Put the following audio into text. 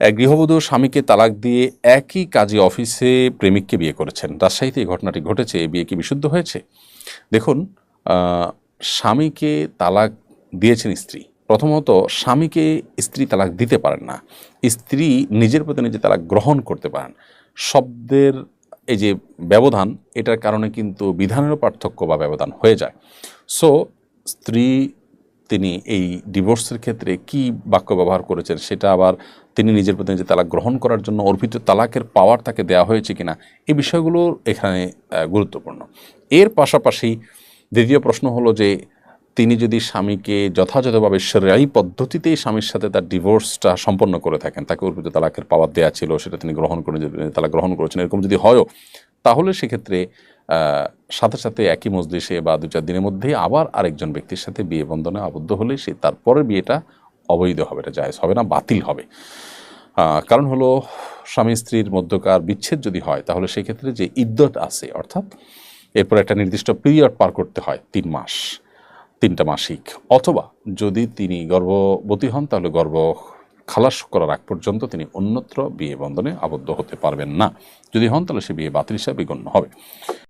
এক গৃহবধূ স্বামীকে তালাক দিয়ে একই কাজে অফিসে প্রেমিককে বিয়ে করেছেন। রাজশাহীতে এই ঘটনাটি ঘটেছে বিয়ে কি বিশুদ্ধ হয়েছে? দেখুন স্বামীকে তালাক দিয়েছেন স্ত্রী। প্রথমত, স্বামীকে স্ত্রী তালাক দিতে পারেন না। স্ত্রী নিজের প্রতি নিজে তালাক গ্রহণ করতে পারেন। শব্দের এই যে ব্যবধান, এটার কারণে কিন্তু বিধানেরও পার্থক্য বা ব্যবধান হয়ে যায়। সো স্ত্রী তিনি এই ডিভোর্সের ক্ষেত্রে কি বাক্য ব্যবহার করেছেন? সেটা আবার তিনি নিজের প্রতি নিজে তালাক গ্রহণ করার জন্য অর্পিত তালাকের পাওয়ার তাকে দেওয়া হয়েছে কিনা? এই বিষয়গুলো এখানে গুরুত্বপূর্ণ। এর পাশাপাশি দ্বিতীয় প্রশ্ন হলো যে, তিনি যদি স্বামীকে যথাযথভাবে সেরাই পদ্ধতিতেই স্বামীর সাথে তার ডিভোর্সটা সম্পন্ন করে থাকেন, তাকে অর্পিত তালাকের পাওয়ার দেওয়া ছিল, সেটা তিনি গ্রহণ করে তালাক গ্রহণ করেছেন, এরকম যদি হয়ও, তাহলে সেক্ষেত্রে সাথে সাথে একই মজলিসে বা দু চার দিনের মধ্যেই আবার আরেকজন ব্যক্তির সাথে বিয়ে বন্ধনে আবদ্ধ হলে সে তারপরে বিয়েটা অবৈধ হবে, এটা জায়েজ হবে না, বাতিল হবে। কারণ হলো স্বামী স্ত্রীর মধ্যকার বিচ্ছেদ যদি হয়, তাহলে সেক্ষেত্রে যে ইদ্যত আছে, অর্থাৎ এরপর একটা নির্দিষ্ট পিরিয়ড পার করতে হয়, তিন মাস, তিনটা মাসিক। অথবা যদি তিনি গর্ভবতী হন, তাহলে গর্ভ খালাস করার আগ পর্যন্ত তিনি অন্যত্র বিয়ে বন্ধনে আবদ্ধ হতে পারবেন না। যদি হন, তাহলে সে বিয়ে বাতিল হিসাবে গণ্য হবে।